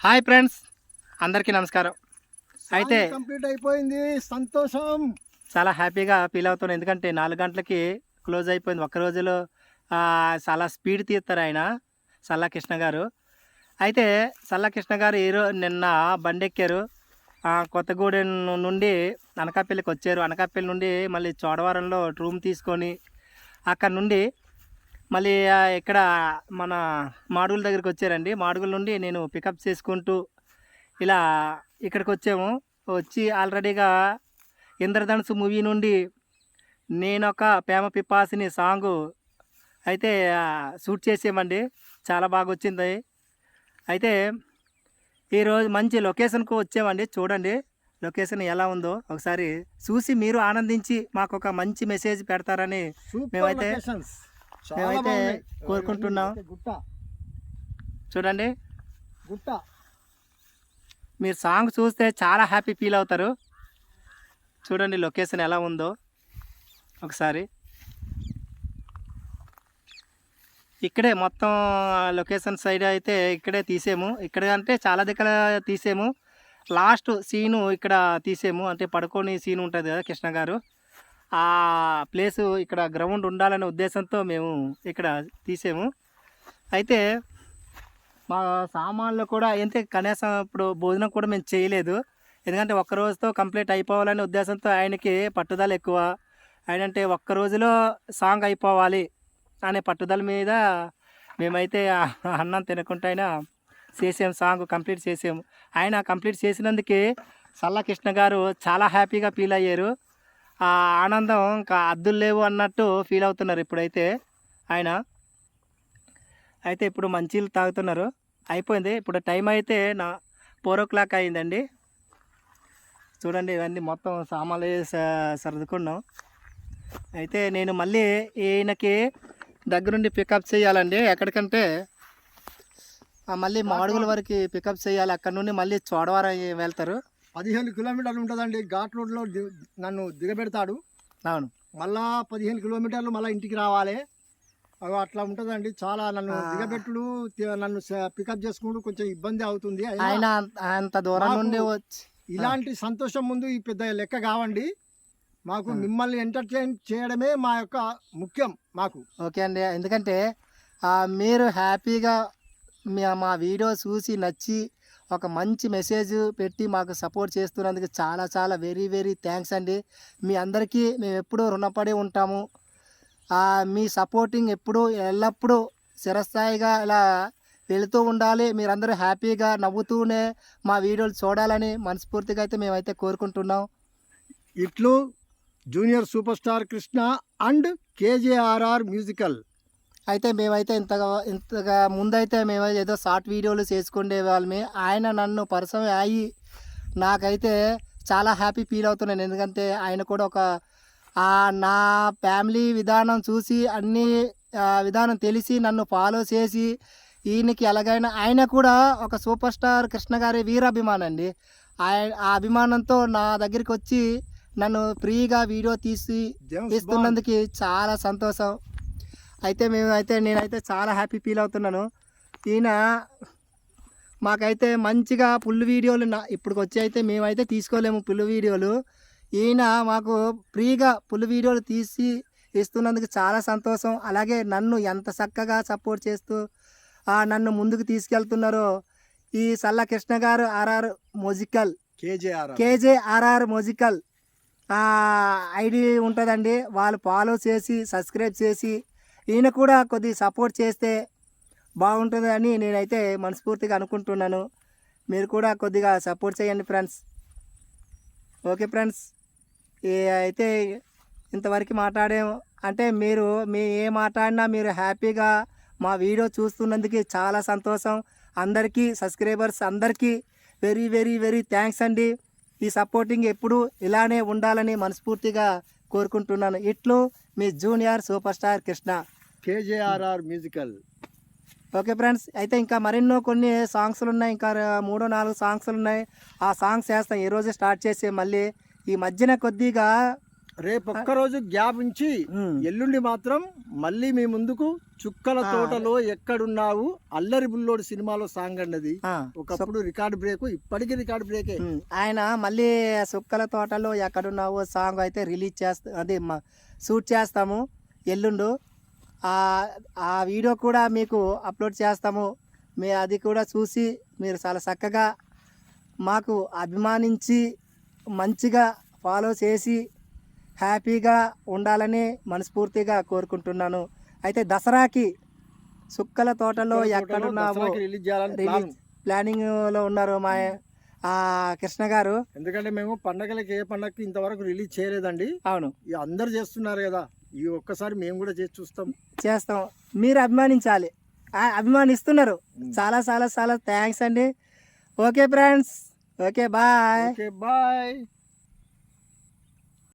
Hi friends అందరికీ నమస్కారం. అయితే కంప్లీట్ అయిపోయింది సంతోషం. చాలా హ్యాపీగా ఫీల్ అవుతున్నాను ఎందుకంటే నాలుగు గంటలకి క్లోజ్ అయిపోయింది. ఒక్క రోజులో చాలా స్పీడ్ తీస్తారు ఆయన సల్లా కృష్ణ గారు. అయితే సల్లా కృష్ణ గారు ఈరోజు నిన్న బండి ఎక్కారు. ఆ, కొత్తగూడెం నుండి అనకాపల్లికి వచ్చారు. అనకాపల్లి నుండి మళ్ళీ చోడవరంలో రూమ్ తీసుకొని అక్కడ నుండి మళ్ళీ ఇక్కడ మన మాడుగుల దగ్గరికి వచ్చారండి. మాడుగుల నుండి నేను పికప్ చేసుకుంటూ ఇలా ఇక్కడికి వచ్చాము వచ్చి ఆల్రెడీగా ఇంద్రధనుసు మూవీ నుండి నేనొక ప్రేమ పిపాసిని సాంగ్ అయితే షూట్ చేసామండి చాలా బాగా వచ్చింది అయితే ఈరోజు మంచి లొకేషన్కు వచ్చామండి. చూడండి లొకేషన్ ఎలా ఉందో. ఒకసారి చూసి మీరు ఆనందించి మాకు ఒక మంచి మెసేజ్ పెడతారని మేమైతే- మేమైతే. కోరుకుంటున్నాం. గుట్ట. చూడండి. గుట్ట. మీరు సాంగ్ చూస్తే చాలా హ్యాపీ ఫీల్ అవుతారు. చూడండి లొకేషన్ ఎలా ఉందో ఒకసారి. ఇక్కడే మొత్తం లొకేషన్ సైడ్ అయితే ఇక్కడే తీసాము. ఇక్కడ అంటే చాలా దగ్గర తీసాము. లాస్ట్ సీను ఇక్కడ తీసాము. అంటే పడుకొని సీన్ ఉంటుంది కదా కృష్ణ గారు. ఆ ప్లేస్ ఇక్కడ గ్రౌండ్ ఉండాలనే ఉద్దేశంతో మేము ఇక్కడ తీసాము. అయితే మా సామాన్లు కూడా ఎంత కనీసం ఇప్పుడు భోజనం కూడా మేము చేయలేదు. ఎందుకంటే ఒక్క రోజుతో కంప్లీట్ అయిపోవాలనే ఉద్దేశంతో ఆయనకి పట్టుదల ఎక్కువ. ఆయన అంటే ఒక్క రోజులో సాంగ్ అయిపోవాలి అనే పట్టుదల మీద మేమైతే అన్నం తినకుండా ఆయన చేసాము సాంగ్ కంప్లీట్ చేసాము. ఆయన కంప్లీట్ చేసినందుకే సల్లా కృష్ణ గారు చాలా హ్యాపీగా ఫీల్ అయ్యారు. ఆ ఆనందం ఇంకా అద్దులు లేవు అన్నట్టు ఫీల్ అవుతున్నారు ఇప్పుడైతే ఆయన. అయితే ఇప్పుడు మంచిలు తాగుతున్నారు. అయిపోయింది. ఇప్పుడు టైం అయితే నా ఫోర్ ఓ క్లాక్ అయిందండి. చూడండి ఇవన్నీ మొత్తం సామాన్లు సర్దుకున్నాం. అయితే నేను మళ్ళీ ఈయనకి దగ్గరుండి పికప్ చేయాలండి. ఎక్కడికంటే మళ్ళీ మాడుగుల వరకు పికప్ చేయాలి. అక్కడ నుండి మళ్ళీ చోడవరం వెళ్తారు. పదిహేను కిలోమీటర్లు ఉంటుందండి. ఘాట్ రోడ్లో నన్ను దిగబెడతాడు. అవును. మళ్ళా పదిహేను కిలోమీటర్లు మళ్ళీ ఇంటికి రావాలి. అట్లా ఉంటుందండి. చాలా నన్ను. దిగబెట్టుడు నన్ను పికప్ చేసుకుంటూ కొంచెం ఇబ్బంది అవుతుంది. ఆయన అంత- దూరం నుండి ఇలాంటి సంతోషం ముందు ఈ పెద్ద లెక్క కావండి. మాకు. మిమ్మల్ని ఎంటర్టైన్ చేయడమే మా యొక్క ముఖ్యం మాకు. ఓకే అండి. ఎందుకంటే మీరు హ్యాపీగా మా వీడియో చూసి నచ్చి ఒక మంచి మెసేజ్ పెట్టి మాకు సపోర్ట్ చేస్తున్నందుకు చాలా చాలా వెరీ వెరీ థ్యాంక్స్ అండి. మీ అందరికీ మేము ఎప్పుడూ రుణపడి ఉంటాము. మీ సపోర్టింగ్ ఎప్పుడూ ఎల్లప్పుడూ చిరస్థాయిగా ఇలా వెళుతూ ఉండాలి. మీరందరూ హ్యాపీగా నవ్వుతూనే మా వీడియోలు చూడాలని మనస్ఫూర్తిగా అయితే మేమైతే కోరుకుంటున్నాం. ఇట్లు junior super star Krishna and KJRR musical. అయితే మేమైతే ఇంతగా ఇంతగా ముందైతే మేము ఏదో షార్ట్ వీడియోలు చేసుకునే వాళ్ళమే. ఆయన నన్ను పరిచయం అయ్యి నాకైతే చాలా హ్యాపీ ఫీల్ అవుతున్నాను. ఎందుకంటే ఆయన కూడా ఒక నా ఫ్యామిలీ విధానం చూసి అన్ని విధానం తెలిసి నన్ను ఫాలో చేసి ఈయనకి ఎలాగైనా ఆయన కూడా ఒక సూపర్ స్టార్ కృష్ణ గారి వీరాభిమానం అండి. ఆయన ఆ అభిమానంతో నా దగ్గరికి వచ్చి నన్ను ఫ్రీగా వీడియో తీసి ఇస్తున్నందుకు చాలా సంతోషం. అయితే మేము అయితే నేనైతే చాలా హ్యాపీ ఫీల్ అవుతున్నాను. ఈయన మాకైతే మంచిగా పుల్లు వీడియోలు నా ఇప్పటికి వచ్చి అయితే మేమైతే తీసుకోలేము పుల్లు వీడియోలు. ఈయన మాకు ఫ్రీగా పుల్లు వీడియోలు తీసి ఇస్తున్నందుకు చాలా సంతోషం. అలాగే నన్ను ఎంత చక్కగా సపోర్ట్ చేస్తూ నన్ను ముందుకు తీసుకెళ్తున్నారో ఈ Salla Krishna garu RR musical KJR. KJ RR musical ID ఉంటుందండి. వాళ్ళు ఫాలో చేసి సబ్స్క్రైబ్ చేసి ఈయన కూడా కొద్ది సపోర్ట్ చేస్తే బాగుంటుంది అని నేనైతే మనస్ఫూర్తిగా అనుకుంటున్నాను. మీరు కూడా కొద్దిగా సపోర్ట్ చేయండి ఫ్రెండ్స్. Okay friends. ఏ అయితే ఇంతవరకు మాట్లాడాము అంటే మీరు మీ ఏ మాట్లాడినా మీరు హ్యాపీగా మా వీడియో చూస్తున్నందుకు చాలా సంతోషం. అందరికీ సబ్స్క్రైబర్స్ అందరికీ వెరీ వెరీ వెరీ థ్యాంక్స్ అండి. ఈ సపోర్టింగ్ ఎప్పుడు ఇలానే ఉండాలని మనస్ఫూర్తిగా కోరుకుంటున్నాను. ఇట్లు మీ junior super star Krishna. KJRR musical. Okay friends అయితే ఇంకా మరెన్నో కొన్ని సాంగ్స్లు ఉన్నాయి ఇంకా మూడో నాలుగు సాంగ్స్లు ఉన్నాయి ఆ సాంగ్స్ వేస్తాం ఈరోజే స్టార్ట్ చేసి మళ్ళీ ఈ మధ్యన కొద్దిగా రేపు ఒక్క రోజు గ్యాప్ ఉంచి. ఎల్లుండి మాత్రం మళ్ళీ మీ ముందుకు చుక్కల. తోటలో ఎక్కడున్నావు అల్లరి బుల్లోడు సినిమాలో సాంగ్ అన్నది. ఒకప్పుడు రికార్డ్ బ్రేక్ ఇప్పటికీ రికార్డ్ బ్రేకే. ఆయన మళ్ళీ సుక్కల తోటలో ఎక్కడున్నావో సాంగ్ అయితే రిలీజ్ చేస్తా అదే షూట్ చేస్తాము ఎల్లుండు. ఆ వీడియో కూడా మీకు అప్లోడ్ చేస్తాము. మీ అది కూడా చూసి మీరు చాలా చక్కగా మాకు అభిమానించి మంచిగా ఫాలో చేసి హ్యాపీగా ఉండాలని మనస్ఫూర్తిగా కోరుకుంటున్నాను. అయితే దసరాకి సుక్కల తోటలో ఎక్కడున్నావో రిలీజ్ ప్లానింగ్లో ఉన్నారు మా ఆ కృష్ణ గారు. ఎందుకంటే మేము పండగలకి ఏ పండగకి ఇంతవరకు రిలీజ్ చేయలేదండి. అవును. అందరు చేస్తున్నారు కదా. ఈ ఒక్కసారి మేము కూడా చేసి చూస్తాం. చేస్తాం. మీరు అభిమానించాలి. ఆ, అభిమానిస్తున్నారు. చాలా చాలా చాలా థ్యాంక్స్ అండి. Okay friends. Okay bye. Okay bye.